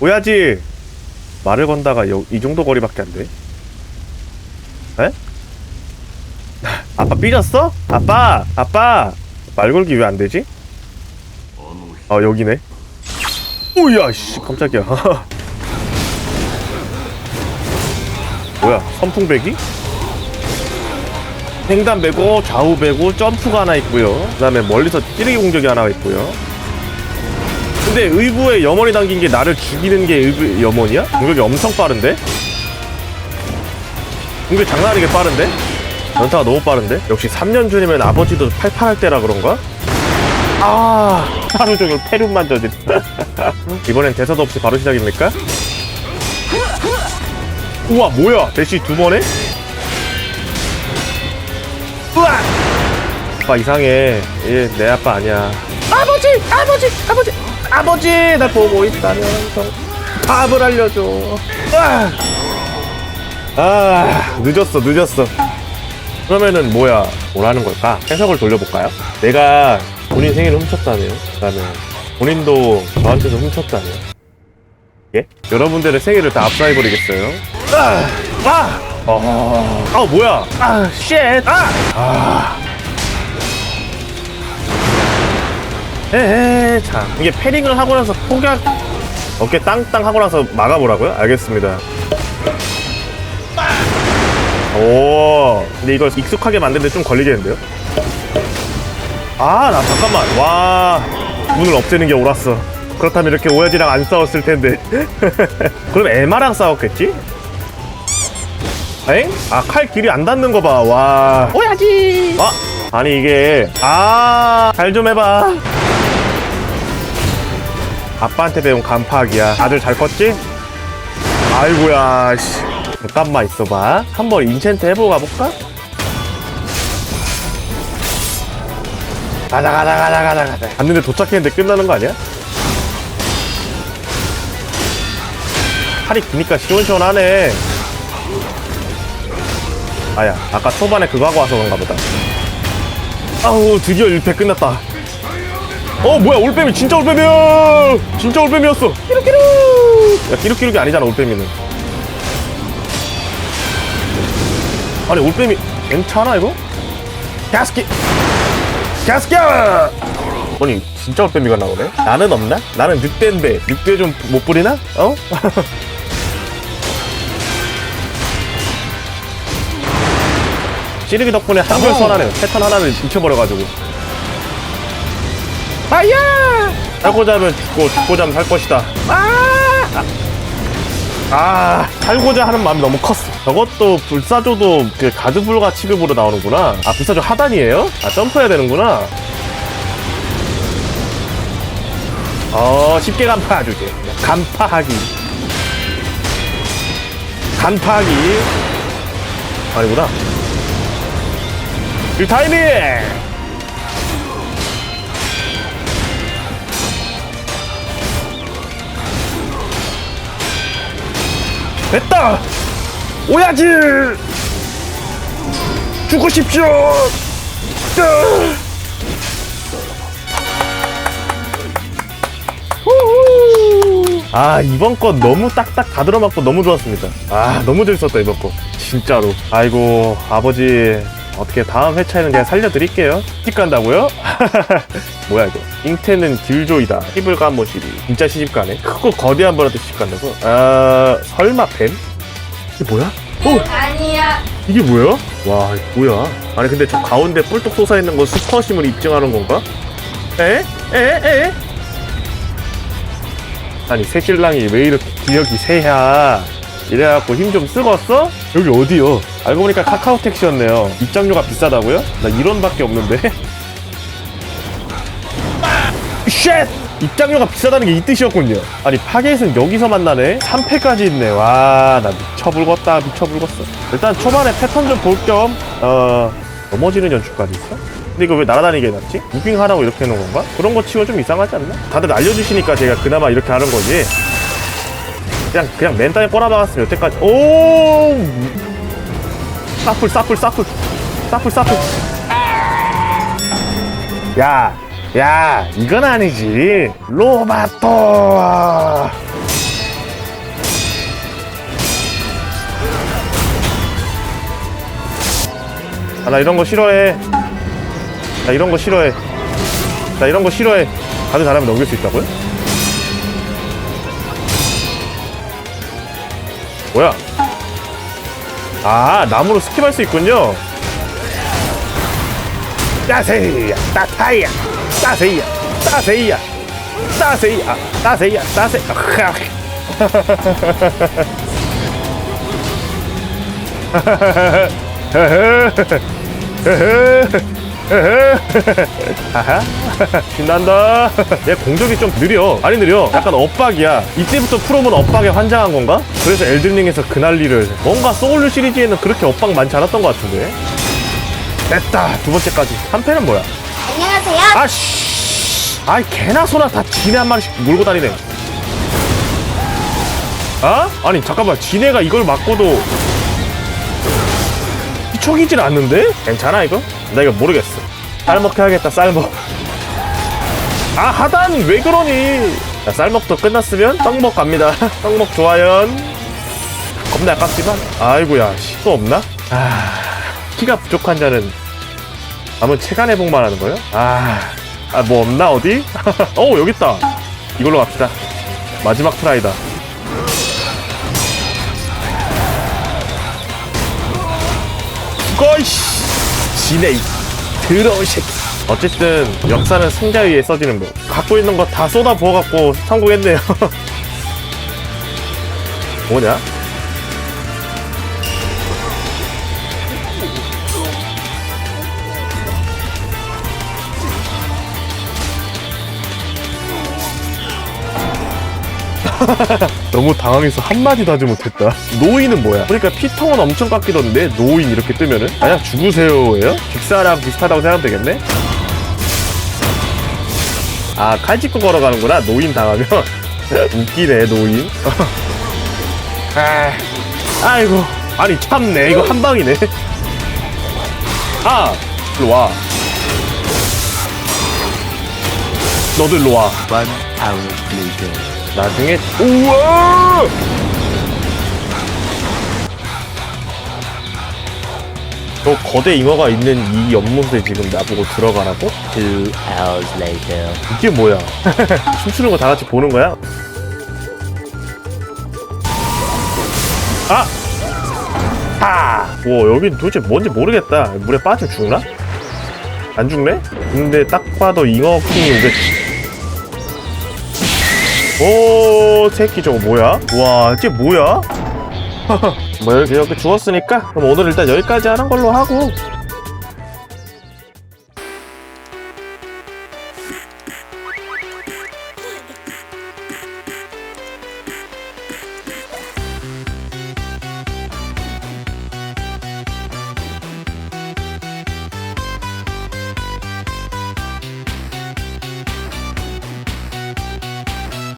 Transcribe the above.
오야지 말을 건다가 요, 이 정도 거리밖에 안 돼. 에? 아빠 삐졌어? 아빠 아빠 말 걸기 왜 안 되지? 아 여기네. 오야 씨 깜짝이야. 뭐야 선풍 배기? 횡단 배고 좌우 배고 점프가 하나 있고요. 그 다음에 멀리서 찌르기 공격이 하나 있고요. 근데 의부에 염원이 당긴 게 나를 죽이는 게 의부 염원이야? 공격이 엄청 빠른데? 공격 장난 아니게 빠른데? 연타가 너무 빠른데? 역시 3년 전이면 아버지도 팔팔할 때라 그런가? 아 하루 종일 페룸만 저질 이번엔 대사도 없이 바로 시작입니까? 우와 뭐야 대시 두 번에? 우와 아빠 이상해 얘 내 아빠 아니야 아버지 아버지 아버지 아버지 날 보고 있다면 답을 알려줘 아, 아 늦었어 늦었어 그러면은 뭐야 뭐라는 걸까 해석을 돌려볼까요 내가 본인 생일을 훔쳤다네요 그다음에 본인도 저한테서 훔쳤다네요 예? 여러분들의 생일을 다 압사해버리겠어요 아! 아! 어... 아 뭐야 아 쉣! 아! 아 에헤 자 이게 패링을 하고 나서 폭약 어깨 땅땅 하고 나서 막아보라고요? 알겠습니다 오 근데 이걸 익숙하게 만드는데 좀 걸리겠는데요? 아 나 잠깐만 와 문을 없애는 게 옳았어 그렇다면 이렇게 오야지랑 안 싸웠을 텐데 그럼 에마랑 싸웠겠지? 엥? 아 칼 길이 안 닿는 거 봐. 와. 오야지. 아 아니 이게 아 잘 좀 해봐. 아빠한테 배운 간파학이야. 아들 잘 컸지? 아이고야. 씨. 잠깐만 있어봐. 한번 인챈트 해보고 가볼까? 가자 가자 가자 가자 가자. 갔는데 도착했는데 끝나는 거 아니야? 팔이 기니까 시원시원하네. 아야 아까 초반에 그거 하고 와서 그런가 보다 아우 드디어 1패 끝났다 어 뭐야 올빼미 진짜 올빼미야 진짜 올빼미였어 끼룩끼룩 야 끼룩끼룩이 아니잖아 올빼미는 아니 올빼미 괜찮아 이거? 가스키 가스키 아니 진짜 올빼미가 나오네 나는 없나? 나는 늑대인데 늑대 좀 못 부리나? 어? 찌르기 덕분에 한결 선하네요. 패턴 하나를 잊혀버려가지고. 아야! 살고자 하면 죽고, 죽고자 하면 살 것이다. 아! 아, 살고자 하는 마음이 너무 컸어. 저것도 불사조도 그 가드불가 취급으로 나오는구나. 아, 불사조 하단이에요? 아, 점프해야 되는구나. 어, 쉽게 간파해주지. 간파하기. 간파하기. 아니구나. 이 타이밍! 됐다! 오야지! 후후! 아 이번 건 너무 딱딱 다 들어맞고 너무 좋았습니다 아 너무 재밌었다 이번 거 진짜로 아이고 아버지 어떻게 다음 회차에는 그냥 살려드릴게요. 시집 간다고요? 뭐야 이거? 잉태는 딜조이다. 히블가 모시리. 진짜 시집 가네. 크고 거대한 분한테 시집 간다고? 아 설마 뱀? 이게 뭐야? 어 아니야. 이게 뭐야? 와 이거 뭐야? 아니 근데 저 가운데 뿔뚝 솟아 있는 건 수퍼심을 입증하는 건가? 에? 에? 에? 아니 새신랑이 왜 이렇게 기력이 세야? 이래갖고 힘 좀 쓰겄어? 여기 어디요? 알고 보니까 카카오 택시였네요. 입장료가 비싸다고요? 나 1원밖에 없는데. 쉣! 입장료가 비싸다는 게 이 뜻이었군요. 아니 파겟은 여기서 만나네. 3패까지 있네. 와, 나 미쳐불겄다. 미쳐불겄어. 일단 초반에 패턴 좀 볼 겸 어, 넘어지는 연출까지 있어? 근데 이거 왜 날아다니게 해놨지? 무빙하라고 이렇게 해놓은 건가? 그런 거 치고 좀 이상하지 않나? 다들 알려주시니까 제가 그나마 이렇게 하는 거지. 그냥 그냥 맨땅에 꼬라박았으면 여태까지 오 싸풀 싸풀 싸풀 싸풀 싸풀 야, 야, 이건 아니지. 로바토. 아, 나 이런 거 싫어해. 나 이런 거 싫어해. 나 이런 거 싫어해. 다들 잘하면 넘길 수 있다고요? 뭐야? 아, 나무로 스킵할 수 있군요. 따세이야, 따타이야, 따세이야, 따세이야, 따세이야, 따세이야, 따세. 하하. 신난다. 얘 공격이 좀 느려. 많이 느려. 약간 엇박이야. 이때부터 프로는 엇박에 환장한 건가? 그래서 엘든링에서 그 난리를 뭔가 소울류 시리즈에는 그렇게 엇박 많지 않았던 것 같은데. 됐다. 두 번째까지. 한 패는 뭐야? 안녕하세요. 아씨. 아이 개나 소나 다 지네 한 마리씩 몰고 다니네. 아? 아니 잠깐만. 지네가 이걸 맞고도 척이질 않는데? 괜찮아 이거? 나 이거 모르겠어 쌀먹해야겠다 쌀먹 아 하단 왜 그러니 자, 쌀먹도 끝났으면 떡먹 갑니다 떡먹 좋아요 겁나 아깝지만 아이고야 씨, 또 없나? 아 키가 부족한 자는 남은 체간 회복만 하는 거요? 아, 아, 뭐 없나, 어디? 어, 여기 있다. 이걸로 갑시다. 마지막 트라이다. 거이씨! 지네, 이 더러운 새끼. 어쨌든, 역사는 승자 위에 써지는 법. 갖고 있는 거 다 쏟아 부어갖고 성공했네요. 뭐냐? 너무 당황해서 한마디도 하지 못했다. 노인은 뭐야? 그러니까 피통은 엄청 깎이던데 노인 이렇게 뜨면은 그냥 죽으세요예요? 빅사랑 비슷하다고 생각하면 되겠네? 아칼 짚고 걸어가는구나 노인 당하면 웃기네 노인 아, 아이고 아니 참네 이거 한 방이네 아 일로 와 너도 일로 와 One hour. 나중에 우와 저 거대 잉어가 있는 이 연못에 지금 나보고 들어가라고? Two hours later. 이게 뭐야 춤추는 거 다 같이 보는 거야? 아! 아! 와 여긴 도대체 뭔지 모르겠다 물에 빠지면 죽나? 안 죽네? 근데 딱 봐도 잉어 킹이 오겠지 오 새끼 저거 뭐야? 와 이게 뭐야? 뭐 이렇게 죽었으니까 그럼 오늘 일단 여기까지 하는 걸로 하고